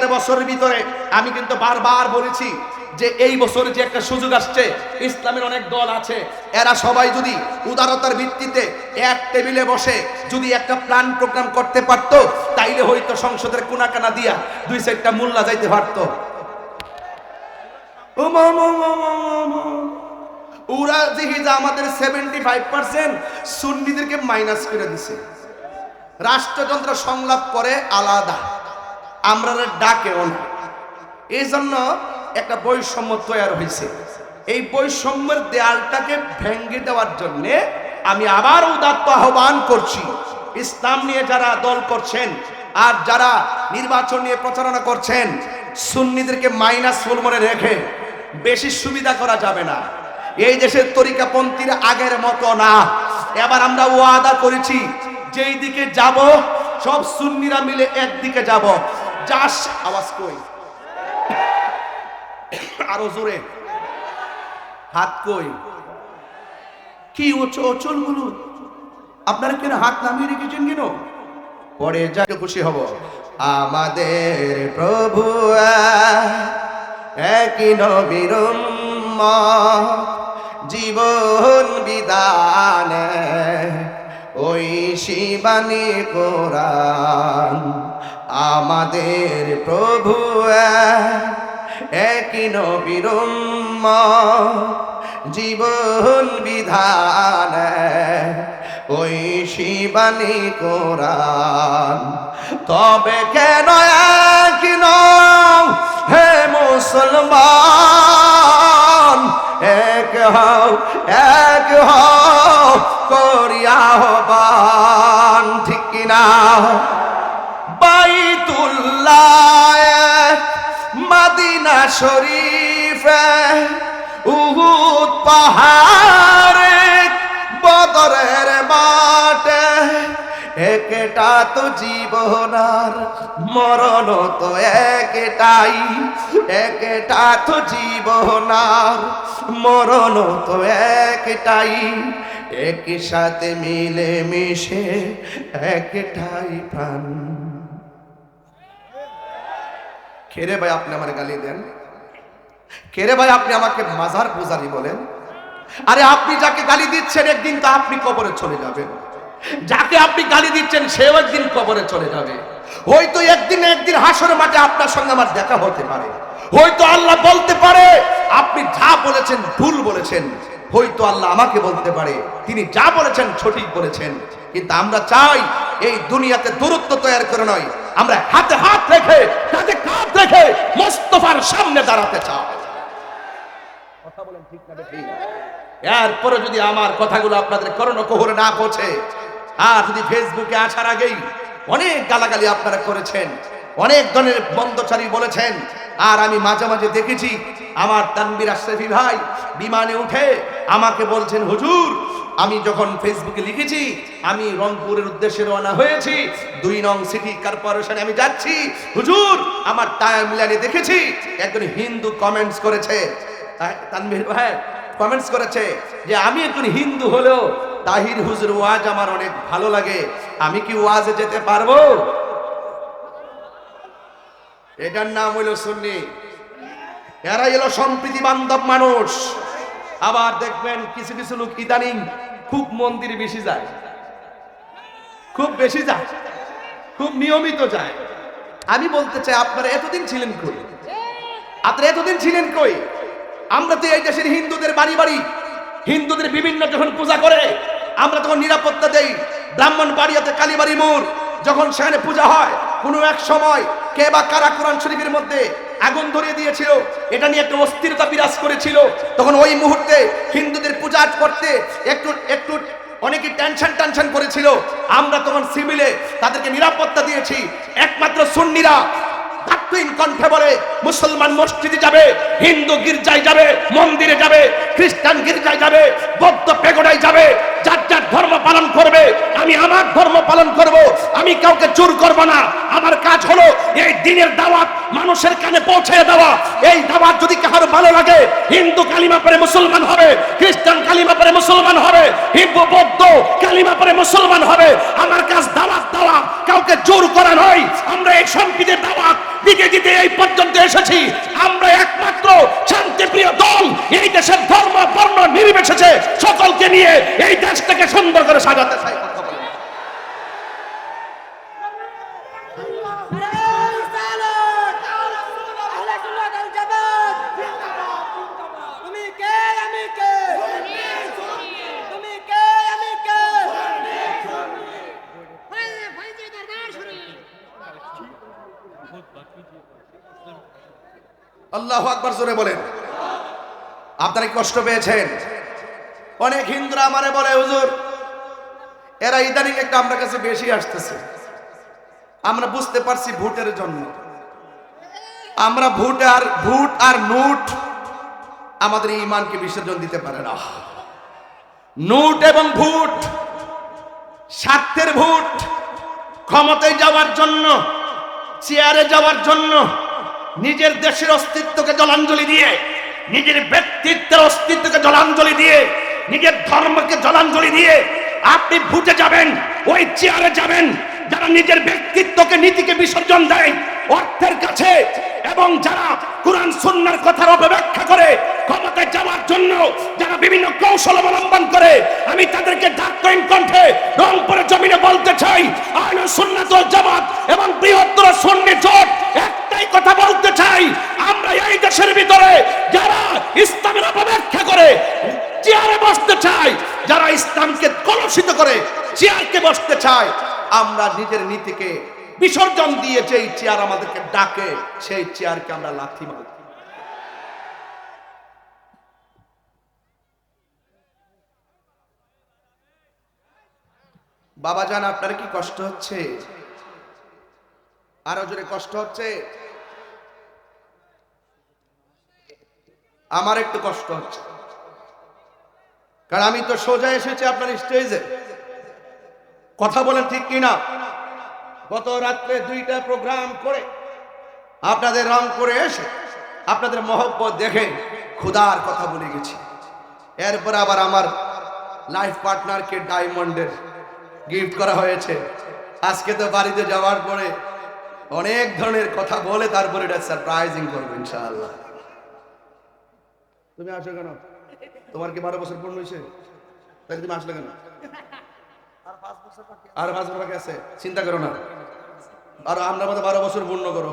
দেড় বছরের ভিতরে আমি কিন্তু বারবার বলেছি যে এই বছর যে একটা সুযোগ আসছে, ইসলামের অনেক দল আছে, এরা সবাই যদি উদারতার ভিত্তিতে এক টেবিলে বসে যদি একটা প্ল্যান প্রোগ্রাম করতে পারতো, তাইলে হয়তো সংসদের কোনাকানা দিয়া দুই সাইডটা মোল্লা যাইতে পারতো। ওরা যে আমাদের সেভেন্টি ফাইভ পার্সেন্ট সুন্নিদেরকে মাইনাস করে দিছে। রাষ্ট্রযন্ত্র সংলাপ করে আলাদা। আমরা ডাকে এই জন্য একটা বৈষম্য তৈরি হয়েছে। এই বৈষম্যের দেয়ালটাকে ভেঙে দেওয়ার জন্য আমি আবার উদাত্ত আহ্বান করছি। ইসলাম নিয়ে যারা দল করছেন আর যারা নির্বাচন নিয়ে প্রচারণা করছেন, সুন্নিদেরকে মাইনাস ফুল মনে রেখে বেশি সুবিধা করা যাবে না। এই দেশের তরিকাপন্থীরা আগের মতো না। এবার আমরা ওয়াদা করেছি যেই দিকে যাব, সব সুন্নিরা মিলে একদিকে যাব। যাস, আওয়াজ কই? আরও জোরে। হাত কই? কি ওচো অচলগুলো আপনারা কেন হাত নামিয়ে রেখেছেন কেন? পরে যাকে খুশি হব। আমাদের প্রভু একই নবীর জীবন বিধান ওই শিবানী কোরআন। আমাদের প্রভু একই নবীর জীবন বিধান, ওই শিবানী কোরআন। তবে কেন এক হে মুসলমান? এক হও এক হও, করিয়া হবান, ঠিক কিনা? বাইতুল্লাহ মদিনা শরীফ উহুদ পাহাড়ে বদরের মাঠে একটা তো জীবনার মরণ তো একটাই, একটা তো জীবনার মরণ তো একটাই, একই সাথে মিলে মিশে একটাই প্রাণ। খেরে ভাই আপনি আমার গালি দেন? খেরে ভাই আপনি আমাকে মাজার পূজারি বলেন? আরে আপনি যাকে গালি দিচ্ছেন একদিন তো আপনি কবরে চলে যাবেন। যাকে আপনি গালি দিচ্ছেন সেও একদিন কবরে চলে যাবে। হয়তো একদিন একদিন হাসর মাঠে আপনার সঙ্গে আমার দেখা হতে পারে। হয়তো আল্লাহ বলতে পারে, আপনি যা বলেছেন ভুল বলেছেন। হয়তো আল্লাহ আমাকে বলতে পারে, তিনি যা বলেছেন সঠিক বলেছেন। কিন্তু আমরা চাই এই দুনিয়াতে দূরত্ব তৈরি করে নয়। আমরা হাতে হাত রেখে, কাঁধে কাঁধ রেখে মোস্তফার সামনে দাঁড়াতে চাই। কথা বলেন ঠিক না ঠিক এরপরে যদি আমার কথাগুলো আপনাদের করোনা কোহরে না পৌঁছে, আর যদি ফেসবুকে আসার আগেই অনেক গালাগালি আপনারা করেছেন, অনেক ধরনের বন্ধচারী বলেছেন, আর আমি মাঝে মাঝে দেখেছি, আমার তানবির আশরাফি ভাই বিমানে উঠে আমাকে বলছেন, হুজুর আমি যখন ফেসবুকে লিখেছি, আমি রংপুরের উদ্দেশ্যে রওনা হয়েছি। দুই নং সিটি কর্পোরেশনে আমি যাচ্ছি। হুজুর, আমার টাইমলাইনে দেখেছি, একজন হিন্দু কমেন্টস করেছে। তানভীর ভাই কমেন্টস করেছে যে, আমি একজন হিন্দু হলেও তাহির হুজুর ওয়াজ আমার অনেক ভালো লাগে। আমি কি ওয়াজে যেতে পারব? এটার নাম হইল সুন্নি। এরা এলো সম্প্রীতি বান্ধব মানুষ। আবার দেখবেন কিছু কিছু লোক ইদানিং খুব মন্দির বেশি যায়। খুব বেশি যায়। খুব নিয়মিত যায়। আমি বলতে চাই, আপনারা এতদিন ছিলেন কই? আপনারা এতদিন ছিলেন কই? আমরা তো এই দেশের হিন্দুদের বাড়ি বাড়ি, হিন্দুদের বিভিন্ন যখন পূজা করে, আমরা তখন নিরাপত্তা দেই। ব্রাহ্মণ বাড়িয়াতে কালীবাড়ি মোড়, যখন সেখানে পূজা হয়, কোনো এক সময় কে বা কারা কোরআন শরীফের মধ্যে আগুন ধরিয়ে দিয়েছিল। এটা নিয়ে একটা অস্থিরতা বিরাজ করেছিল। তখন ওই মুহূর্তে হিন্দুদের পূজা করতে একটু একটু অনেকে টেনশন টেনশন করেছিল। আমরা তখন সিভিলে তাদেরকে নিরাপত্তা দিয়েছি। একমাত্র সুন্নিরা দাক্ষিণ কণ্ঠে বলে, মুসলমান মসজিদে যাবে, হিন্দু গির্জায় যাবে, মন্দিরে যাবে, খ্রিস্টান গির্জায় যাবে, বৌদ্ধ পেগোডায় যাবে, যার যার ধর্ম পালন করবে, আমি আমার ধর্ম পালন করব, আমি কাউকে জোর করব না। আমার কাজ হলো এই দিনের দাওয়াত মানুষের কানে পৌঁছে দেওয়া। এই দাওয়াত যদি কারও ভালো লাগে, হিন্দু কালিমা পরে মুসলমান হবে, খ্রিস্টান কালিমা পরে মুসলমান হবে হিন্দু বৌদ্ধ কালিমা পরে মুসলমান হবে। আমার কাজ দাওয়াত দেওয়া কাউকে জোর করা নয়। আমরা এই শান্তিতে দাওয়াত দিতে দিতে এই পর্যন্ত এসেছি। আমরা একমাত্র শান্তিপ্রিয় দল। এই দেশের ধর্ম, বর্ণ নির্বিশেষে সকলকে নিয়ে এই দেশটাকে সুন্দর করে সাজাতে চাই। কথা বলেন। তুমি কে আমি কে তুমি কে আমি কে আল্লাহ আকবার জোরে বলেন। আপনারা কষ্ট পেয়েছেন? অনেক হিন্দুরা আমারে বলে, হুজুর, এরা ইদানিং একটা আমার কাছে বেশি আসতেছে। আমরা বুঝতে পারছি ভোটের জন্য। আমরা ভোট আর ভোট আর নোট আমাদের ইমানকে বিসর্জন দিতে পারে না। নোট এবং ভোট, স্বার্থের ভোট, ক্ষমতায় যাওয়ার জন্য, চেয়ারে যাওয়ার জন্য নিজের দেশের অস্তিত্বকে জলাঞ্জলি দিয়ে, নিজের ব্যক্তিত্বের অস্তিত্বকে জলাঞ্জলি দিয়ে, নিজের ধর্মকে জলাঞ্জলি দিয়ে আপনি ভুটে যাবেন, ওই চেয়ারে যাবেন, যারা নিজের ব্যক্তিত্বকে নীতিকে বিসর্জন দেয়, অর্থের কাছে, এবং যারা কোরআন সুন্নার কথার অপব্যাখ্যা করে, ক্ষমতায় যাওয়ার জন্য যারা বিভিন্ন কৌশল অবলম্বন করে, আমি তাদেরকে ডাক্তারিন কণ্ঠে রংপুরের জমিনে বলতে চাই আইন সুন্নাত জামাত এবং বৃহত্তর সুন্নি জোট, একটাই কথা বলতে দেশের ভিতরে যারা ইসলামের অপব্যাখ্যা করে, চেয়ারে বসতে চাই যারা ইসলামকে কলুষিত করে, চেয়ারকে বসতে চায়, আমরা নিজের নীতিকে বিসর্জন দিয়ে যেই চেয়ার আমাদেরকে ডাকে, সেই চেয়ারকে আমরা লাথি মারি। বাবা জান, আপনার কি কষ্ট হচ্ছে? আরও জোরে কষ্ট হচ্ছে? আমার একটু কষ্ট হচ্ছে। কারণ আমি তো সোজা এসেছি আপনার স্টেজে। কথা বলেন ঠিক কিনা? গত রাত্রে দুইটা প্রোগ্রাম করে আপনাদের রং করে এসে আপনাদের মহব্বত দেখে ক্ষুধার কথা বলে গেছি। এরপর আবার আমার লাইফ পার্টনারকে ডায়মন্ডের গিফট করা হয়েছে। আজকে তো বাড়িতে যাওয়ার পরে অনেক ধরনের কথা বলে তারপরে এটা সারপ্রাইজিং করব ইনশাআল্লাহ। তুমি আসো কেন? তোমার কি বারো বছর পূর্ণ হয়েছে? তাহলে তুমি আসলে কেন? আর পাঁচ বছর আছে। চিন্তা করো না। আর আমরা মতো বারো বছর পূর্ণ করো।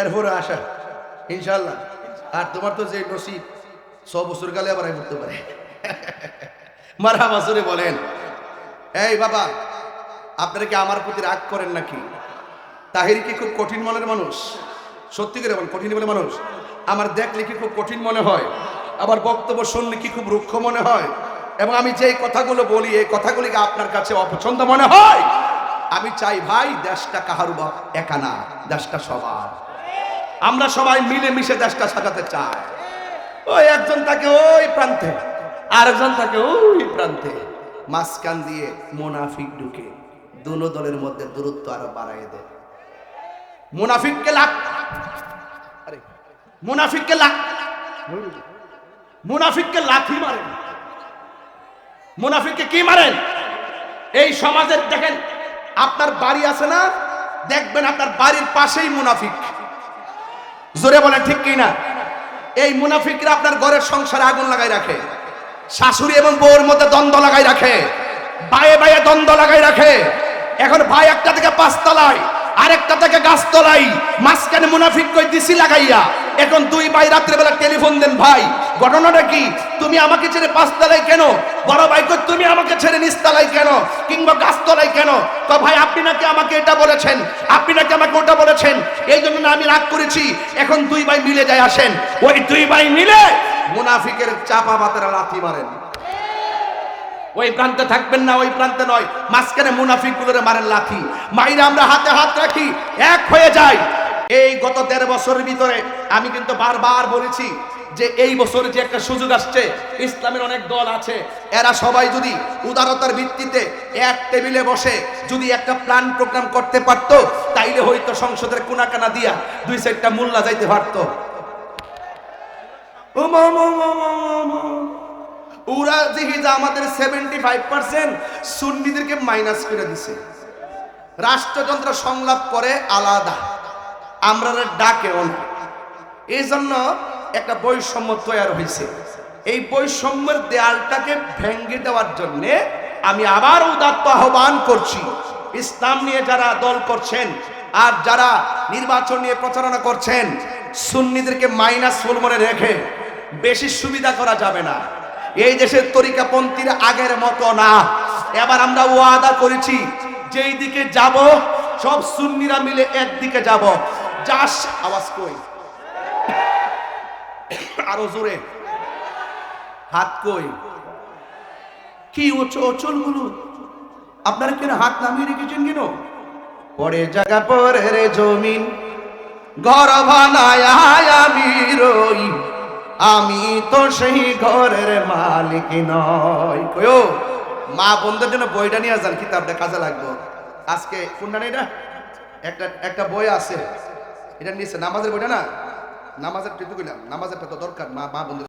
এরপরে আসা। ইনশাল্লাহ আর তোমার তো যে নসিব, ছ বছর কালে আবার করতে পারে। মারা বছরে বলেন, এই বাবা, আপনারা কি আমার প্রতি রাগ করেন নাকি? তাহির কি খুব কঠিন মনের মানুষ? সত্যি করে কঠিন বলে মানুষ? আমার দেখলে কি খুব কঠিন মনে হয়? আমার বক্তব্য শুনলে কি খুব রুক্ষ মনে হয়? এবং আমি যেই কথাগুলো বলি, এই কথাগুলিকে আপনার কাছে অপছন্দ মনে হয়? আমি চাই ভাই, দেশটা কাহারু বা একা না, দেশটা সবার। আমরা সবাই মিলে মিশে দেশটা সাজাতে চাই। ওই একজন থাকে ওই প্রান্তে, আরেকজন থাকে ওই প্রান্তে, মাঝখান দিয়ে মোনাফিক ঢুকে, দুনো দলের মধ্যে দূরত্ব আরও বাড়াই দেয়। মুনাফিককে আরে মুনাফিককে মুনাফিককে লাথি মারেন। মুনাফিককে কি মারেন? এই সমাজের দেখেন, আপনার বাড়ি আছে না? দেখবেন আপনার বাড়ির পাশেই মুনাফিক। জোরে বলেন, ঠিক কি না এই মুনাফিকরা আপনার ঘরের সংসারে আগুন লাগাই রাখে। শাশুড়ি এবং বউর মধ্যে দ্বন্দ্ব লাগাই রাখে। বায়ে বায়ে দ্বন্দ্ব লাগাই রাখে। এখন ভাই একটা থেকে পাঁচতলায়, আরেকটা থেকে মাঝখানে মুনাফিক কই দিছি লাগাইয়া। এখন দুই ভাই রাত্রেবেলা টেলিফোন দেন, ভাই, ঘটনাটা কি? তুমি আমাকে ছেড়ে পাঁচতলায় কেন? বড় ভাই কই, তুমি আমাকে ছেড়ে নিচতলায় কেন? কিংবা গাছ গাছতলায় কেন? তো ভাই, আপনি নাকি আমাকে এটা বলেছেন? আপনি নাকি আমাকে ওটা বলেছেন? এই জন্য আমি রাগ করেছি। এখন দুই ভাই মিলে যায়, আসেন। ওই দুই ভাই মিলে মুনাফিকের চাপা বাতেরা লাথি মারেন। ওই প্রান্তে থাকবেন না, ওই প্রান্তে নয়। মাঝখানে মুনাফিক গুলোরে মারেন লাথি। মাইরা আমরা হাতে হাত রাখি, এক হয়ে যাই। এই গত দেড় বছরের ভিতরে আমি কিন্তু বারবার বলেছি যে এই বছর যে একটা সুযোগ আসছে, ইসলামের অনেক দল আছে। এরা সবাই যদি উদারতার ভিত্তিতে এক টেবিলে বসে যদি একটা প্ল্যান প্রোগ্রাম করতে পারতো, তাইলে হয়তো সংসদের কোনাকানা দিয়া দুই সাইডটা মোল্লা যাইতে পারতো। ওরা দেখি যে আমাদের সেভেন্টি ফাইভ পার্সেন্ট সুন্নিদেরকে মাইনাস করে দিছে। রাষ্ট্রযন্ত্র সংলাপ করে আলাদা। আমরা ডাকে না এই জন্য একটা বৈষম্য তৈরি হয়েছে এই বৈষম্যের দেয়ালটাকে ভেঙে দেওয়ার জন্য আমি আবার উদাত্ত আহ্বান করছি। ইসলাম নিয়ে যারা দল করছেন আর যারা নির্বাচন নিয়ে প্রচারণা করছেন, সুন্নিদেরকে মাইনাস ফুল মনে রেখে বেশি সুবিধা করা যাবে না। এই দেশের তরিকাপন্থীরা আগের মতো না। এবার আমরা ওয়াদা করেছি যেই দিকে যাব, সব সুন্নিরা মিলে একদিকে যাব। যাস, আওয়াজ কই? আরও জোরে। হাত কই? কি অচলগুলো আপনারা কেন হাত নামিয়ে রেখেছেন কেন? পরে জায়গা, পরে রে জমিন। ঘর বানায় আমি রই। আমি তো সেই ঘরের মালিক নয় কয়ো মা বন্ধুর জন্য বইটা নিয়ে যান কিতাবটা কাজে লাগবে। আজকে কোনটা এটা একটা একটা বই আছে। এটা নিয়েছে নামাজের বইটা না? নামাজের টুকু নামাজের তো দরকার মা মা বন্ধু